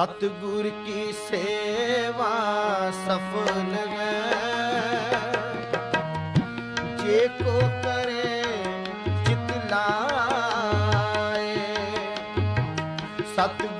ਸਤਿਗੁਰ ਕੀ ਸੇਵਾ ਸਫਲ ਹੈ। ਜੇ ਕੋ ਕਰੇ ਚਿਤ ਲਾਏ। ਸਤਿਗੁਰ